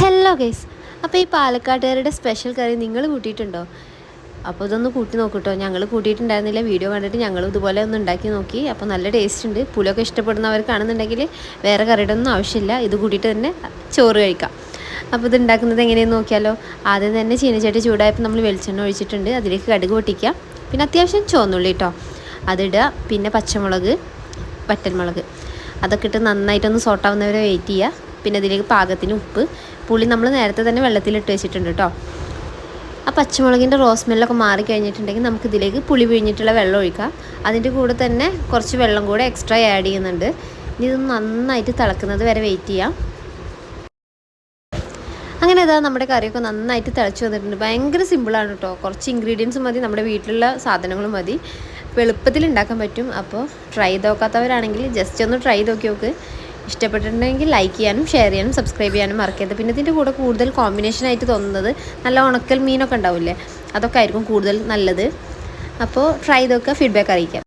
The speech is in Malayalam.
ഹലോ ഗൈസ് അപ്പോൾ ഈ പാലക്കാട്ടുകാരുടെ സ്പെഷ്യൽ കറി നിങ്ങൾ കൂട്ടിയിട്ടുണ്ടോ? അപ്പോൾ ഇതൊന്ന് കൂട്ടി നോക്കൂട്ടോ. ഞങ്ങൾ കൂട്ടിയിട്ടുണ്ടായിരുന്നില്ല. വീഡിയോ കണ്ടിട്ട് ഞങ്ങൾ ഇതുപോലെ ഒന്ന് ഉണ്ടാക്കി നോക്കി. അപ്പോൾ നല്ല ടേസ്റ്റ് ഉണ്ട്. പുളിയൊക്കെ ഇഷ്ടപ്പെടുന്നവർക്കാണെന്നുണ്ടെങ്കിൽ വേറെ കറിയുടെ ഒന്നും ആവശ്യമില്ല. ഇത് കൂട്ടിയിട്ട് തന്നെ ചോറ് കഴിക്കാം. അപ്പോൾ ഇത് ഉണ്ടാക്കുന്നത് എങ്ങനെയെന്ന് നോക്കിയാലോ? ആദ്യം തന്നെ ചീനച്ചട്ടി ചൂടായപ്പോൾ നമ്മൾ വെളിച്ചെണ്ണ ഒഴിച്ചിട്ടുണ്ട്. അതിലേക്ക് കടുക് പൊട്ടിക്കുക പിന്നെ അത്യാവശ്യം ചുവന്നുള്ളി കേട്ടോ അതിടുക. പിന്നെ പച്ചമുളക് വറ്റൽമുളക്. അതൊക്കെ ഇട്ട് നന്നായിട്ടൊന്ന് സോട്ടാവുന്നവരെ വെയിറ്റ് ചെയ്യുക. പിന്നെ അതിലേക്ക് പാകത്തിന് ഉപ്പ്. പുളി നമ്മൾ നേരത്തെ തന്നെ വെള്ളത്തിലിട്ട് വെച്ചിട്ടുണ്ട് കേട്ടോ ആ പച്ചമുളകിന്റെ റോസ് മെല്ലൊക്കെ മാറി കഴിഞ്ഞിട്ടുണ്ടെങ്കിൽ നമുക്ക് ഇതിലേക്ക് പുളി പിഴിഞ്ഞിട്ടുള്ള വെള്ളം ഒഴിക്കാം. അതിന്റെ കൂടെ തന്നെ കുറച്ച് വെള്ളം കൂടെ എക്സ്ട്രാ ആഡ് ചെയ്യുന്നുണ്ട്. ഇനി ഇത് നന്നായിട്ട് തിളക്കുന്നത് വരെ വെയിറ്റ് ചെയ്യാം. അങ്ങനെ ഇതാ നമ്മുടെ കറിയൊക്കെ നന്നായിട്ട് തിളച്ച് വന്നിട്ടുണ്ട്. ഭയങ്കര സിമ്പിളാണ് കേട്ടോ കുറച്ച് ഇൻഗ്രീഡിയൻസ് മതി നമ്മുടെ വീട്ടിലുള്ള സാധനങ്ങളും മതി. എളുപ്പത്തിൽ ഉണ്ടാക്കാൻ പറ്റും. അപ്പോൾ ട്രൈ ചെയ്ത് നോക്കാത്തവരാണെങ്കിൽ ജസ്റ്റ് ഒന്ന് ട്രൈ ചെയ്ത് നോക്കി നോക്ക്. ഇഷ്ടപ്പെട്ടിട്ടുണ്ടെങ്കിൽ ലൈക്ക് ചെയ്യാനും ഷെയർ ചെയ്യാനും സബ്സ്ക്രൈബ് ചെയ്യാനും മറക്കരുത്. പിന്നെ ഇതിന്റെ കൂടെ കൂടുതൽ കോമ്പിനേഷൻ ആയിട്ട് തോന്നുന്നത് നല്ല ഉണക്കൽ മീനൊക്കെ ഉണ്ടാവില്ലേ? അതൊക്കെ ആയിരിക്കും കൂടുതൽ നല്ലത്. അപ്പോൾ ട്രൈ ചെയ്തൊക്കെ ഫീഡ്ബാക്ക് അറിയിക്കാം.